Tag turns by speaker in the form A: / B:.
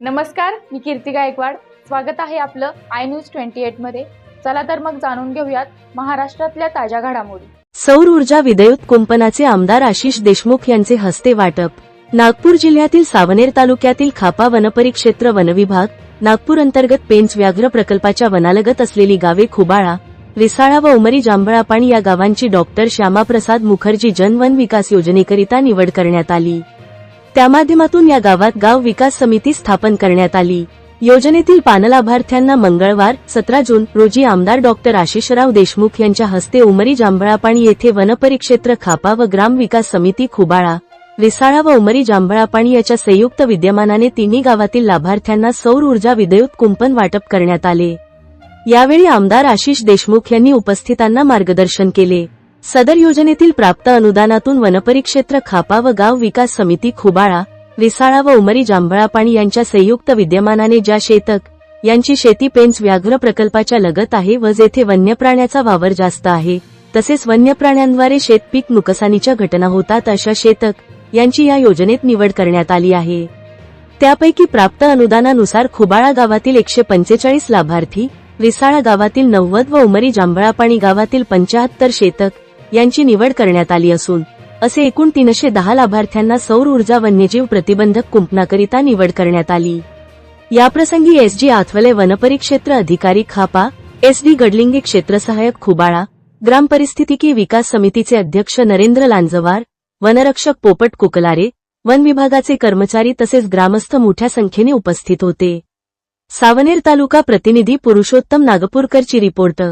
A: नमस्कार मी कीर्ती गायकवाड. स्वागत आहे आपलं आय न्यूज ट्वेंटी एटमध्ये. चला तर मग जाणून घेऊयात महाराष्ट्रातल्या ताज्या घडामोडी.
B: सौर ऊर्जा विद्युत कुंपणाचे आमदार आशिष देशमुख यांचे हस्ते वाटप. नागपूर जिल्ह्यातील सावनेर तालुक्यातील खापा वनपरिक्षेत्र वनविभाग नागपूर अंतर्गत पेंच व्याघ्र प्रकल्पाच्या वनालगत असलेली गावे खुबाळा रिसाळा व उमरी जांभळापाणी या गावांची डॉक्टर श्यामाप्रसाद मुखर्जी जन वन विकास योजनेकरिता निवड करण्यात आली. त्या माध्यमातून या गावात गाव विकास समिती स्थापन करण्यात आली. योजनेतील पानलाभार्थ्यांना मंगळवार सतरा जून रोजी आमदार डॉक्टर आशिषराव देशमुख यांच्या हस्ते उमरी जांभळापाणी येथे वनपरिक्षेत्र खापा व ग्राम विकास समिती खुबाळा रिसाळा व उमरी जांभळापाणी याच्या संयुक्त विद्यमानाने तिन्ही गावातील लाभार्थ्यांना सौर ऊर्जा विद्युत कुंपण वाटप करण्यात आले. यावेळी आमदार आशिष देशमुख यांनी उपस्थितांना मार्गदर्शन केले. सदर योजनेतील प्राप्त अनुदानातून वनपरिक्षेत्र खापा व गाव विकास समिती खुबाळा रिसाळा व उमरी जांभळापाणी यांच्या संयुक्त विद्यमानाने ज्या शेतक यांची शेती पेंच व्याघ्र प्रकल्पाच्या लगत आहे व जेथे वन्यप्राण्याचा वावर जास्त आहे तसेच वन्यप्राण्यांद्वारे शेतपीक नुकसानीच्या घटना होतात अशा शेतक यांची या योजनेत निवड करण्यात आली आहे. त्यापैकी प्राप्त अनुदानानुसार खुबाळा गावातील एकशे पंचेचाळीस लाभार्थी रिसाळा गावातील नव्वद व उमरी जांभळापाणी गावातील पंचाहत्तर शेतक यांची निवड करण्यात आली असून असे एकूण तीनशे दहा लाभार्थ्यांना सौर ऊर्जा वन्यजीव प्रतिबंधक कुंपणाकरिता निवड करण्यात आली. याप्रसंगी एस जी आथवले वनपरिक्षेत्र अधिकारी खापा एस डी गडलिंगे क्षेत्र सहाय्यक खुबाळा ग्रामपरिस्थितिकी विकास समितीचे अध्यक्ष नरेंद्र लांजवार वनरक्षक पोपट कुकलारे वन विभागाचे कर्मचारी तसेच ग्रामस्थ मोठ्या संख्येने उपस्थित होते. सावनेर तालुका प्रतिनिधी पुरुषोत्तम नागपूरकरची रिपोर्ट